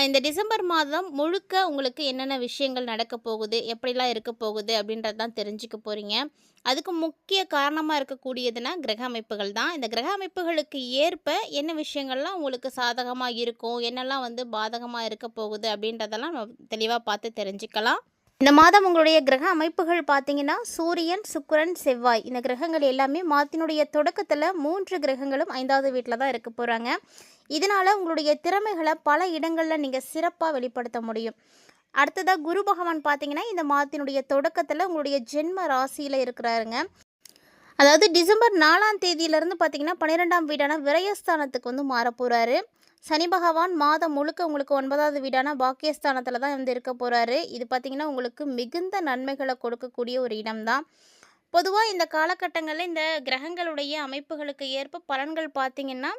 இந்த டிசம்பர் மாதம் முழுக்க உங்களுக்கு என்னென்ன விஷயங்கள் நடக்க போகுது எப்படிலாம் இருக்க போகுது அப்படின்றது தான் தெரிஞ்சுக்க போகிறீங்க அதுக்கு முக்கிய காரணமாக இருக்கக்கூடியதுன்னா கிரக அமைப்புகள் தான். இந்த கிரக அமைப்புகளுக்கு ஏற்ப என்ன விஷயங்கள்லாம் உங்களுக்கு சாதகமாக இருக்கும் என்னெல்லாம் வந்து பாதகமாக இருக்க போகுது அப்படின்றதெல்லாம் நம்ம தெளிவாக பார்த்து தெரிஞ்சுக்கலாம். இந்த மாதம் உங்களுடைய கிரக அமைப்புகள் பார்த்தீங்கன்னா சூரியன் சுக்கரன் செவ்வாய். இந்த கிரகங்கள் எல்லாமே மாதத்தினுடைய தொடக்கத்தில் மூன்று கிரகங்களும் ஐந்தாவது வீட்டில் தான் இருக்க போகிறாங்க இதனால் உங்களுடைய திறமைகளை பல இடங்களில் நீங்கள் சிறப்பாக வெளிப்படுத்த முடியும். அடுத்ததாக குரு பகவான் பார்த்தீங்கன்னா இந்த மாதத்தினுடைய தொடக்கத்தில் உங்களுடைய ஜென்ம ராசியில் இருக்கிறாருங்க. அதாவது டிசம்பர் நாலாம் தேதியிலேருந்து பார்த்தீங்கன்னா பன்னிரெண்டாம் வீடான விரயஸ்தானத்துக்கு வந்து மாறப்போகிறாரு சனி பகவான் மாதம் முழுக்க உங்களுக்கு ஒன்பதாவது வீடான பாக்கியஸ்தானத்தில் தான் வந்து இருக்க போகிறாரு இது பார்த்திங்கன்னா உங்களுக்கு மிகுந்த நன்மைகளை கொடுக்கக்கூடிய ஒரு இடம்தான். பொதுவாக இந்த காலகட்டங்களில் இந்த கிரகங்களுடைய அமைப்புகளுக்கு ஏற்ப பலன்கள் பார்த்திங்கன்னா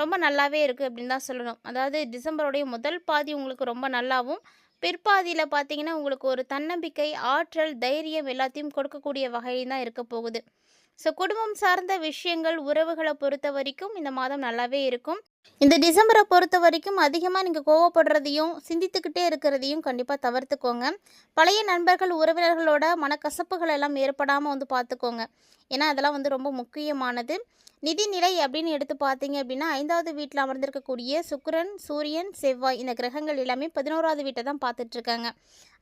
ரொம்ப நல்லாவே இருக்குது அப்படின்னு தான் சொல்லணும். அதாவது டிசம்பருடைய முதல் பாதி உங்களுக்கு ரொம்ப நல்லாவும் பிற்பாதியில் பார்த்தீங்கன்னா உங்களுக்கு ஒரு தன்னம்பிக்கை ஆற்றல் தைரியம் எல்லாத்தையும் கொடுக்கக்கூடிய வகையில் தான் இருக்க போகுது. ஸோ குடும்பம் சார்ந்த விஷயங்கள் உறவுகளை பொறுத்த வரைக்கும் இந்த மாதம் நல்லாவே இருக்கும். இந்த டிசம்பரை பொறுத்த வரைக்கும் அதிகமாக நீங்கள் கோவப்படுறதையும் சிந்தித்துக்கிட்டே இருக்கிறதையும் கண்டிப்பாக தவிர்த்துக்கோங்க. பழைய நண்பர்கள் உறவினர்களோட மனக்கசப்புகள் எல்லாம் ஏற்படாமல் வந்து பார்த்துக்கோங்க ஏன்னா அதெல்லாம் வந்து ரொம்ப முக்கியமானது. நிதிநிலை அப்படின்னு எடுத்து பார்த்தீங்க அப்படின்னா ஐந்தாவது வீட்டில் அமர்ந்திருக்கக்கூடிய சுக்கிரன் சூரியன் செவ்வாய் இந்த கிரகங்கள் எல்லாமே பதினோராவது வீட்டை தான் பார்த்துட்ருக்காங்க.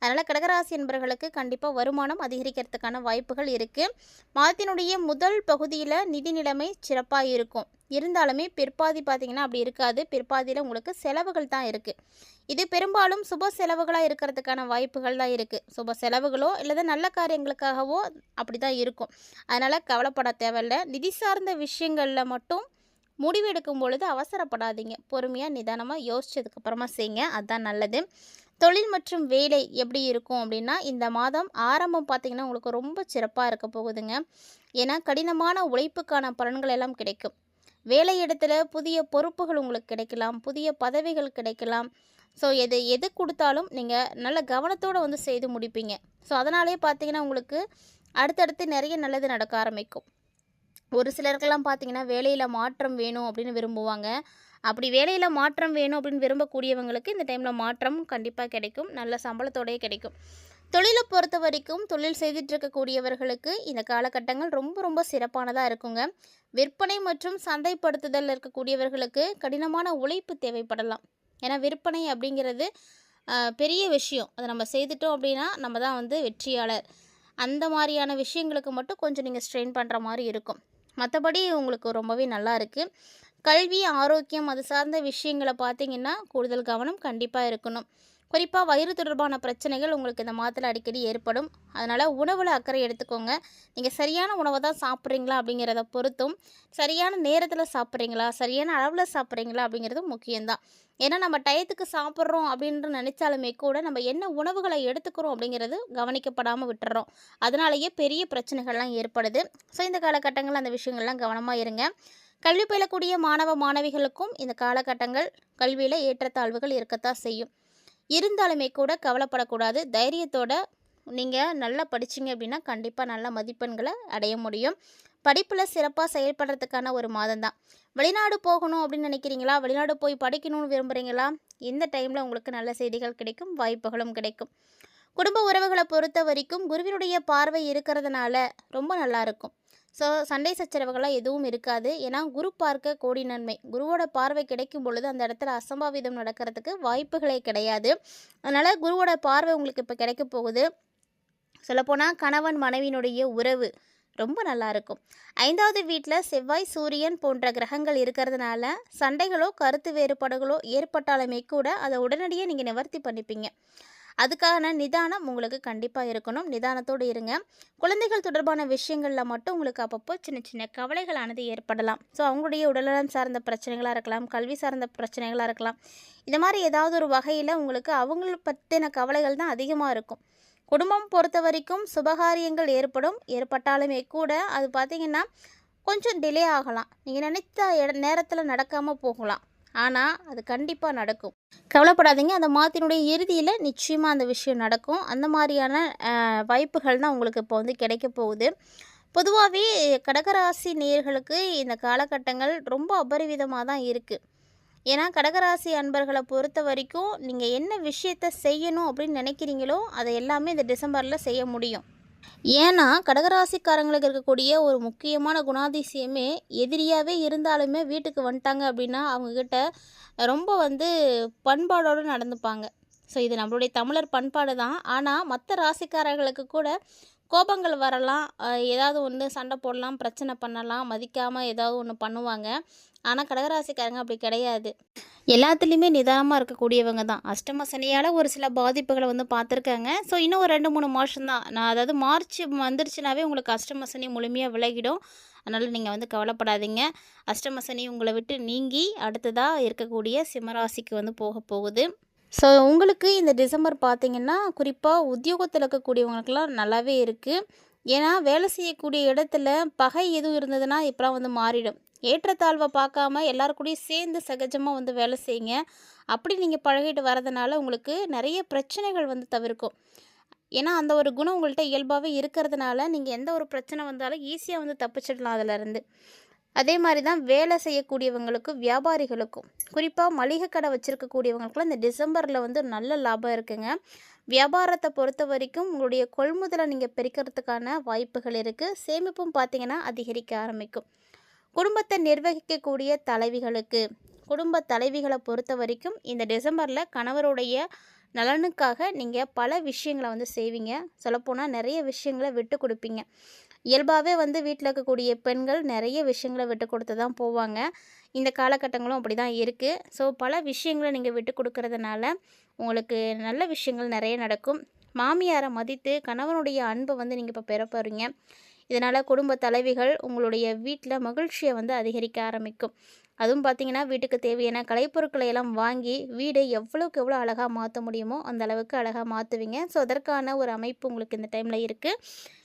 அதனால் கடகராசி என்பவர்களுக்கு கண்டிப்பாக வருமானம் அதிகரிக்கிறதுக்கான வாய்ப்புகள் இருக்குது மாதத்தினுடைய முதல் பகுதியில் நிதி நிலைமை சிறப்பாக இருக்கும். இருந்தாலுமே பிற்பாதி பார்த்திங்கன்னா அப்படி இருக்காது. பிற்பாதியில் உங்களுக்கு செலவுகள் தான் இருக்குது இது பெரும்பாலும் சுப செலவுகளாக இருக்கிறதுக்கான வாய்ப்புகள் தான் இருக்குது சுப செலவுகளோ இல்லை நல்ல காரியங்களுக்காகவோ அப்படி தான் இருக்கும். அதனால் கவலைப்பட தேவையில்ல. நிதி சார்ந்த விஷயங்களில் மட்டும் முடிவெடுக்கும் பொழுது அவசரப்படாதீங்க. பொறுமையாக நிதானமாக யோசித்ததுக்கப்புறமா செய்யுங்க அதுதான் நல்லது. தொழில் மற்றும் வேலை எப்படி இருக்கும் அப்படின்னா இந்த மாதம் ஆரம்பம் பார்த்திங்கன்னா உங்களுக்கு ரொம்ப சிறப்பாக இருக்க போகுதுங்க. ஏன்னா கடினமான உழைப்புக்கான பலன்கள் எல்லாம் கிடைக்கும். வேலை இடத்துல புதிய பொறுப்புகள் உங்களுக்கு கிடைக்கலாம் புதிய பதவிகள் கிடைக்கலாம். ஸோ எது எது கொடுத்தாலும் நீங்கள் நல்ல கவனத்தோடு வந்து செய்து முடிப்பீங்க. ஸோ அதனாலே பார்த்தீங்கன்னா உங்களுக்கு அடுத்தடுத்து நிறைய நல்லது நடக்க ஆரம்பிக்கும். ஒரு சிலருக்கெல்லாம் பார்த்தீங்கன்னா வேலையில் மாற்றம் வேணும் அப்படின்னு விரும்புவாங்க. அப்படி வேலையில் மாற்றம் வேணும் அப்படின்னு விரும்பக்கூடியவங்களுக்கு இந்த டைமில் மாற்றம் கண்டிப்பாக கிடைக்கும். நல்ல சம்பளத்தோடயே கிடைக்கும். தொழிலை பொறுத்த வரைக்கும் தொழில் செய்துட்டு இருக்கக்கூடியவர்களுக்கு இந்த காலகட்டங்கள் ரொம்ப ரொம்ப சிறப்பானதாக இருக்குங்க. விற்பனை மற்றும் சந்தைப்படுத்துதல் இருக்கக்கூடியவர்களுக்கு கடினமான உழைப்பு தேவைப்படலாம். ஏன்னா விற்பனை அப்படிங்கிறது பெரிய விஷயம். அதை நம்ம செய்துட்டோம் அப்படின்னா நம்ம தான் வந்து வெற்றியாளர். அந்த மாதிரியான விஷயங்களுக்கு மட்டும் கொஞ்சம் நீங்கள் ஸ்ட்ரெயின் பண்ணுற மாதிரி இருக்கும். மற்றபடி உங்களுக்கு ரொம்பவே நல்லா இருக்குது கல்வி ஆரோக்கியம் அது சார்ந்த விஷயங்களை பார்த்தீங்கன்னா கூடுதல் கவனம் கண்டிப்பாக இருக்கணும். குறிப்பாக வயிறு தொடர்பான பிரச்சனைகள் உங்களுக்கு இந்த மாதத்தில் அடிக்கடி ஏற்படும். அதனால் உணவில் அக்கறை எடுத்துக்கோங்க. நீங்கள் சரியான உணவை தான் சாப்பிட்றீங்களா அப்படிங்கிறத பொறுத்தும் சரியான நேரத்தில் சாப்பிட்றீங்களா சரியான அளவில் சாப்பிட்றீங்களா அப்படிங்கிறது முக்கியம்தான். ஏன்னா நம்ம டயத்துக்கு சாப்பிட்றோம் அப்படின்ற நினச்சாலுமே கூட நம்ம என்ன உணவுகளை எடுத்துக்கிறோம் அப்படிங்கிறது கவனிக்கப்படாமல் விட்டுறோம். அதனாலேயே பெரிய பிரச்சனைகள்லாம் ஏற்படுது. ஸோ இந்த காலகட்டங்களில் அந்த விஷயங்கள்லாம் கவனமாக இருங்க. கல்வி பயிலக்கூடிய மாணவ மாணவிகளுக்கும் இந்த காலகட்டங்கள் கல்வியில் ஏற்றத்தாழ்வுகள் இருக்கத்தான் செய்யும். இருந்தாலுமே கூட கவலைப்படக்கூடாது. தைரியத்தோட நீங்கள் நல்லா படிச்சீங்க அப்படின்னா கண்டிப்பாக நல்ல மதிப்பெண்களை அடைய முடியும். படிப்பில் சிறப்பாக செயல்படுறதுக்கான ஒரு மாதம் தான். வெளிநாடு போகணும் அப்படின்னு நினைக்கிறீங்களா? வெளிநாடு போய் படிக்கணும்னு விரும்புகிறீங்களா இந்த டைமில் உங்களுக்கு நல்ல செய்திகள் கிடைக்கும் வாய்ப்புகளும் கிடைக்கும். குடும்ப உறவுகளை பொறுத்த வரைக்கும் குருவினுடைய பார்வை இருக்கிறதுனால ரொம்ப நல்லா இருக்கும். ஸோ சண்டை சச்சரவுகள்லாம் எதுவும் இருக்காது. ஏன்னா குரு பார்க்க கோடி நன்மை. குருவோட பார்வை கிடைக்கும் பொழுது அந்த இடத்துல அசம்பாவிதம் நடக்கிறதுக்கு வாய்ப்புகளே கிடையாது. அதனால் குருவோட பார்வை உங்களுக்கு இப்போ கிடைக்க போகுது. சொல்லப்போனால் கணவன் மனைவியினுடைய உறவு ரொம்ப நல்லா இருக்கும். ஐந்தாவது வீட்டில் செவ்வாய் சூரியன் போன்ற கிரகங்கள் இருக்கிறதுனால சண்டைகளோ கருத்து வேறுபாடுகளோ ஏற்பட்டாலுமே கூட அதை உடனடியே நீங்கள் நிவர்த்தி பண்ணிப்பீங்க. அதுக்கான நிதானம் உங்களுக்கு கண்டிப்பாக இருக்கணும். நிதானத்தோடு இருங்க. குழந்தைகள் தொடர்பான விஷயங்களில் மட்டும் உங்களுக்கு அப்பப்போ சின்ன சின்ன கவலைகளானது ஏற்படலாம். ஸோ அவங்களுடைய உடல்நலம் சார்ந்த பிரச்சனைகளாக இருக்கலாம் கல்வி சார்ந்த பிரச்சனைகளாக இருக்கலாம். இந்த மாதிரி ஏதாவது ஒரு வகையில் உங்களுக்கு அவங்கள பற்றின கவலைகள் தான் அதிகமாக இருக்கும். குடும்பம் பொறுத்த வரைக்கும் சுபகாரியங்கள் ஏற்படும். ஏற்பட்டாலுமே கூட அது பார்த்திங்கன்னா கொஞ்சம் டிலே ஆகலாம். நீங்கள் நினைத்த இட நேரத்தில் நடக்காமல் போகலாம். ஆனால் அது கண்டிப்பாக நடக்கும். கவலைப்படாதீங்க. அந்த மாதத்தினுடைய இறுதியில் நிச்சயமாக அந்த விஷயம் நடக்கும். அந்த மாதிரியான வாய்ப்புகள் தான் உங்களுக்கு இப்போ வந்து கிடைக்க போகுது. பொதுவாகவே கடகராசி நேர்களுக்கு இந்த காலகட்டங்கள் ரொம்ப அபரிவிதமாக தான் இருக்குது ஏன்னா கடகராசி அன்பர்களை பொறுத்த வரைக்கும் நீங்கள் என்ன விஷயத்த செய்யணும் அப்படின்னு நினைக்கிறீங்களோ அதை எல்லாமே இந்த டிசம்பரில் செய்ய முடியும். ஏன்னா கடகராசிக்காரங்களுக்கு இருக்கக்கூடிய ஒரு முக்கியமான குணாதிசயமே எதிரியாகவே இருந்தாலுமே வீட்டுக்கு வந்துட்டாங்க அப்படின்னா அவங்கக்கிட்ட ரொம்ப வந்து பண்பாடோடு நடந்துப்பாங்க. ஸோ இது நம்மளுடைய தமிழர் பண்பாடு தான் ஆனால் மற்ற ராசிக்காரர்களுக்கு கூட கோபங்கள் வரலாம். ஏதாவது ஒன்று சண்டை போடலாம் பிரச்சனை பண்ணலாம் மதிக்காமல் ஏதாவது ஒன்று பண்ணுவாங்க. ஆனால் கடகராசிக்காரங்க அப்படி கிடையாது. எல்லாத்துலேயுமே நிதானமாக இருக்கக்கூடியவங்க தான். அஷ்டம சனியால் ஒரு சில பாதிப்புகளை வந்து பார்த்துருக்காங்க. ஸோ இன்னும் ஒரு ரெண்டு மூணு மாதம் தான். நான் அதாவது மார்ச் வந்துருச்சுனாவே உங்களுக்கு அஷ்டம சனி முழுமையாக விலகிடும். அதனால் நீங்கள் வந்து கவலைப்படாதீங்க. அஷ்டம சனி உங்களை விட்டு நீங்கி அடுத்ததாக இருக்கக்கூடிய சிம்மராசிக்கு வந்து போக போகுது. ஸோ உங்களுக்கு இந்த டிசம்பர் பார்த்தீங்கன்னா குறிப்பாக உத்தியோகத்தில் இருக்கக்கூடியவங்களுக்கெல்லாம் நல்லாவே இருக்குது ஏன்னா வேலை செய்யக்கூடிய இடத்துல பகை எதுவும் இருந்ததுன்னா இப்போலாம் வந்து மாறிடும். ஏற்றத்தாழ்வை பார்க்காம எல்லாரும் கூடயும் சேர்ந்து சகஜமாக வந்து வேலை செய்யுங்க. அப்படி நீங்கள் பழகிட்டு வரதுனால உங்களுக்கு நிறைய பிரச்சனைகள் வந்து தவிர்க்கும். ஏன்னா அந்த ஒரு குணம் உங்கள்கிட்ட இயல்பாகவே இருக்கிறதுனால நீங்கள் எந்த ஒரு பிரச்சனை வந்தாலும் ஈஸியாக வந்து தப்பிச்சிடலாம் அதிலேருந்து. அதே மாதிரி தான் வேலை செய்யக்கூடியவங்களுக்கும் வியாபாரிகளுக்கும். குறிப்பாக மளிகை கடை வச்சுருக்கக்கூடியவங்களுக்குலாம் இந்த டிசம்பரில் வந்து நல்ல லாபம் இருக்குங்க. வியாபாரத்தை பொறுத்த வரைக்கும் உங்களுடைய கொள்முதலை நீங்கள் பெருக்கிறதுக்கான வாய்ப்புகள் இருக்குது சேமிப்பும் பார்த்தீங்கன்னா அதிகரிக்க ஆரம்பிக்கும். குடும்பத்தை நிர்வகிக்கக்கூடிய தலைவிகளுக்கு குடும்ப தலைவிகளை பொறுத்த வரைக்கும் இந்த டிசம்பரில் கணவருடைய நலனுக்காக நீங்கள் பல விஷயங்களை வந்து செய்வீங்க. சொல்லப்போனால் நிறைய விஷயங்களை விட்டு கொடுப்பீங்க. இயல்பாகவே வந்து வீட்டில் இருக்கக்கூடிய பெண்கள் நிறைய விஷயங்களை விட்டு கொடுத்து தான் போவாங்க. இந்த காலகட்டங்களும் அப்படி தான் இருக்குது ஸோ பல விஷயங்களை நீங்கள் விட்டு கொடுக்கறதுனால உங்களுக்கு நல்ல விஷயங்கள் நிறைய நடக்கும். மாமியாரை மதித்து கணவனுடைய அன்பை வந்து நீங்கள் இப்போ பெற போகிறீங்க இதனால் குடும்ப தலைவிகள் உங்களுடைய வீட்டில் மகிழ்ச்சியை வந்து அதிகரிக்க ஆரம்பிக்கும். அதுவும் பார்த்தீங்கன்னா வீட்டுக்கு தேவையான கலைப்பொருட்களை எல்லாம் வாங்கி வீடை எவ்வளோக்கு எவ்வளோ அழகாக மாற்ற முடியுமோ அந்த அளவுக்கு அழகாக மாற்றுவீங்க ஸோ அதற்கான ஒரு அமைப்பு உங்களுக்கு இந்த டைமில் இருக்குது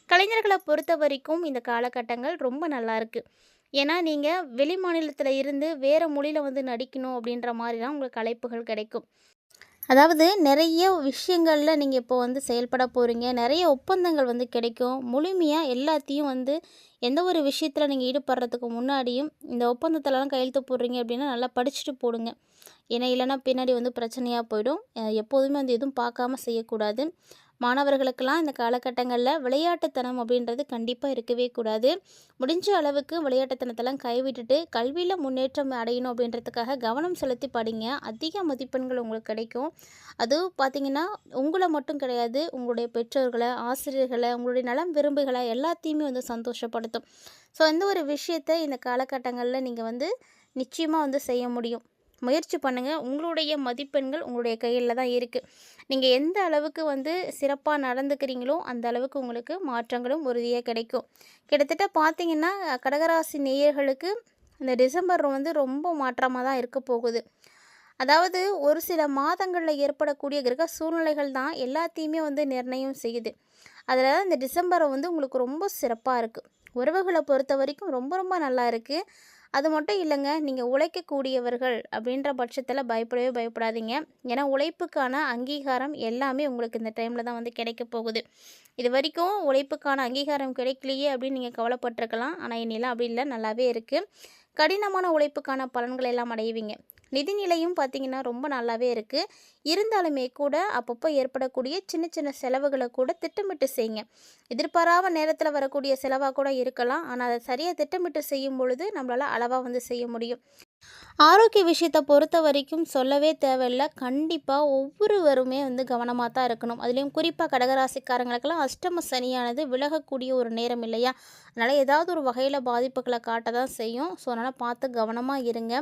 கலைஞர்களை பொறுத்த வரைக்கும் இந்த காலகட்டங்கள் ரொம்ப நல்லா இருக்குது ஏன்னா நீங்கள் வெளி மாநிலத்தில் இருந்து வேறு மொழியில் வந்து நடிக்கணும் அப்படின்ற மாதிரி தான் உங்களுக்கு அழைப்புகள் கிடைக்கும். அதாவது நிறைய விஷயங்களில் நீங்கள் இப்போ வந்து செயல்பட போகிறீங்க நிறைய ஒப்பந்தங்கள் வந்து கிடைக்கும். முழுமையாக எல்லாத்தையும் வந்து எந்த ஒரு விஷயத்தில் நீங்கள் ஈடுபடுறதுக்கு முன்னாடியும் இந்த ஒப்பந்தத்திலலாம் கையெழுத்து போடுறீங்க அப்படின்னா நல்லா படிச்சுட்டு போடுங்க. ஏன்னா இல்லைன்னா பின்னாடி வந்து பிரச்சனையாக போயிடும். எப்போதுமே வந்து எதுவும் பார்க்காம செய்யக்கூடாது. மாணவர்களுக்கெல்லாம் இந்த காலகட்டங்களில் விளையாட்டுத்தனம் அப்படின்றது கண்டிப்பாக இருக்கவே கூடாது. முடிஞ்ச அளவுக்கு விளையாட்டுத்தனத்தெல்லாம் கைவிட்டுட்டு கல்வியில் முன்னேற்றம் அடையணும் அப்படின்றதுக்காக கவனம் செலுத்தி படிங்க. அதிக மதிப்பெண்கள் உங்களுக்கு கிடைக்கும். அதுவும் பார்த்தீங்கன்னா உங்களை மட்டும் கிடையாது உங்களுடைய பெற்றோர்களை ஆசிரியர்களை உங்களுடைய நலம் விரும்புகளை எல்லாத்தையுமே வந்து சந்தோஷப்படுத்தும். ஸோ எந்த ஒரு விஷயத்தை இந்த காலகட்டங்களில் நீங்கள் வந்து நிச்சயமாக வந்து செய்ய முடியும். முயற்சி பண்ணுங்கள் உங்களுடைய மதிப்பெண்கள் உங்களுடைய கையில் தான் இருக்குது நீங்கள் எந்த அளவுக்கு வந்து சிறப்பாக நடந்துக்கிறீங்களோ அந்த அளவுக்கு உங்களுக்கு மாற்றங்களும் உறுதியாக கிடைக்கும். கிட்டத்தட்ட பார்த்தீங்கன்னா கடகராசி நேயர்களுக்கு இந்த டிசம்பர் வந்து ரொம்ப மாற்றமாக தான் இருக்க போகுது. அதாவது ஒரு சில மாதங்களில் ஏற்படக்கூடிய கிரக சூழ்நிலைகள் தான் எல்லாத்தையுமே வந்து நிர்ணயம் செய்யுது. அதில் இந்த டிசம்பரை வந்து உங்களுக்கு ரொம்ப சிறப்பாக இருக்குது உறவுகளை பொறுத்த வரைக்கும் ரொம்ப ரொம்ப நல்லா இருக்குது அது மட்டும் இல்லைங்க நீங்கள் உழைக்கக்கூடியவர்கள் அப்படின்ற பட்சத்தில் பயப்படவே பயப்படாதீங்க. ஏன்னா உழைப்புக்கான அங்கீகாரம் எல்லாமே உங்களுக்கு இந்த டைமில் தான் வந்து கிடைக்க போகுது. இது வரைக்கும் உழைப்புக்கான அங்கீகாரம் கிடைக்கலையே அப்படின்னு நீங்கள் கவலைப்பட்டிருக்கலாம். ஆனால் என்னெல்லாம் அப்படி இல்லை. நல்லாவே இருக்குது கடினமான உழைப்புக்கான பலன்கள் எல்லாம் அடைவீங்க. நிதிநிலையும் பார்த்தீங்கன்னா ரொம்ப நல்லாவே இருக்குது இருந்தாலுமே கூட அப்பப்போ ஏற்படக்கூடிய சின்ன சின்ன செலவுகளை கூட திட்டமிட்டு செய்யுங்க. எதிர்பாராத நேரத்தில் வரக்கூடிய செலவாக கூட இருக்கலாம். ஆனால் அதை சரியாக திட்டமிட்டு செய்யும் பொழுது நம்மளால் அளவாக வந்து செய்ய முடியும். ஆரோக்கிய விஷயத்தை பொறுத்த வரைக்கும் சொல்லவே தேவையில்ல. கண்டிப்பாக ஒவ்வொருவருமே வந்து கவனமாக தான் இருக்கணும். அதுலேயும் குறிப்பாக கடகராசிக்காரங்களுக்கெல்லாம் அஷ்டம சனியானது விலகக்கூடிய ஒரு நேரம் இல்லையா? அதனால் ஏதாவது ஒரு வகையில் பாதிப்புகளை காட்ட தான் செய்யும். ஸோ அதனால் பார்த்து கவனமாக இருங்க.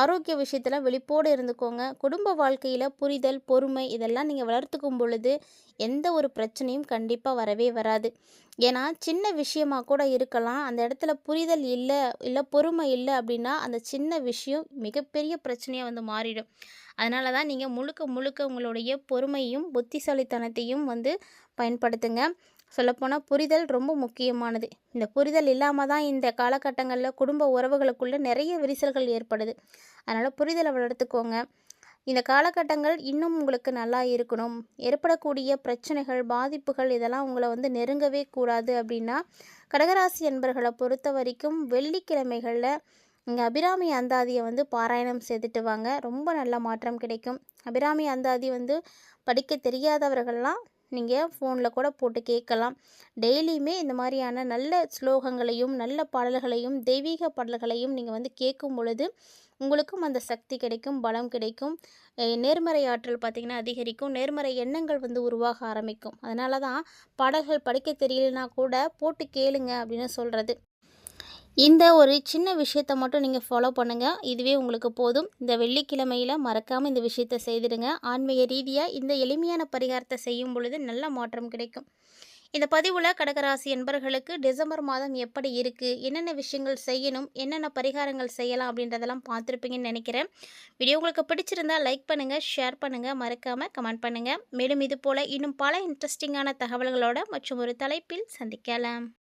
ஆரோக்கிய விஷயத்தில் வெளிப்போடு இருந்துக்கோங்க. குடும்ப வாழ்க்கையில் புரிதல் பொறுமை இதெல்லாம் நீங்கள் வளர்த்துக்கும் பொழுது எந்த ஒரு பிரச்சனையும் கண்டிப்பாக வரவே வராது. ஏன்னா சின்ன விஷயமா கூட இருக்கலாம். அந்த இடத்துல புரிதல் இல்லை இல்லை பொறுமை இல்லை அப்படின்னா அந்த சின்ன விஷயம் மிகப்பெரிய பிரச்சனையாக வந்து மாறிடும். அதனால தான் நீங்கள் முழுக்க முழுக்க உங்களுடைய பொறுமையும் புத்திசாலித்தனத்தையும் வந்து பயன்படுத்துங்க. சொல்லப்போனால் புரிதல் ரொம்ப முக்கியமானது. இந்த புரிதல் இல்லாமல் தான் இந்த காலகட்டங்களில் குடும்ப உறவுகளுக்குள்ளே நிறைய விரிசல்கள் ஏற்படுது. அதனால் புரிதலை வளர்த்துக்கோங்க. இந்த காலகட்டங்கள் இன்னும் உங்களுக்கு நல்லா இருக்கணும். ஏற்படக்கூடிய பிரச்சனைகள் பாதிப்புகள் இதெல்லாம் உங்களை வந்து நெருங்கவே கூடாது அப்படின்னா கடகராசி என்பர்களை பொறுத்த வரைக்கும் வெள்ளிக்கிழமைகளில் இங்கே அபிராமி அந்தாதியை வந்து பாராயணம் செய்துட்டு வாங்க. ரொம்ப நல்ல மாற்றம் கிடைக்கும். அபிராமி அந்தாதி வந்து படிக்க தெரியாதவர்கள்லாம் நீங்கள் ஃபோனில் கூட போட்டு கேட்கலாம். டெய்லியுமே இந்த மாதிரியான நல்ல ஸ்லோகங்களையும் நல்ல பாடல்களையும் தெய்வீக பாடல்களையும் நீங்கள் வந்து கேட்கும் பொழுது உங்களுக்கும் அந்த சக்தி கிடைக்கும் பலம் கிடைக்கும். நேர்மறை ஆற்றல் பார்த்திங்கன்னா அதிகரிக்கும். நேர்மறை எண்ணங்கள் வந்து உருவாக ஆரம்பிக்கும். அதனால தான் பாடல்கள் படிக்க தெரியலனா கூட போட்டு கேளுங்க அப்படின்னு சொல்கிறது இந்த ஒரு சின்ன விஷயத்தை மட்டும் நீங்கள் ஃபாலோ பண்ணுங்கள் இதுவே உங்களுக்கு போதும். இந்த வெள்ளிக்கிழமையில் மறக்காமல் இந்த விஷயத்தை செய்திடுங்க. ஆன்மீக ரீதியாக இந்த எளிமையான பரிகாரத்தை செய்யும் பொழுது நல்ல மாற்றம் கிடைக்கும். இந்த பதிவில் கடகராசி என்பர்களுக்கு டிசம்பர் மாதம் எப்படி இருக்குது என்னென்ன விஷயங்கள் செய்யணும்? என்னென்ன பரிகாரங்கள் செய்யலாம்? அப்படின்றதெல்லாம் பார்த்துருப்பீங்கன்னு நினைக்கிறேன். வீடியோ உங்களுக்கு பிடிச்சிருந்தா லைக் பண்ணுங்கள் ஷேர் பண்ணுங்கள் மறக்காமல் கமெண்ட் பண்ணுங்கள் மேலும் இது போல் இன்னும் பல இன்ட்ரெஸ்டிங்கான தகவல்களோட மற்றும் ஒரு தலைப்பில் சந்திக்கலாம்.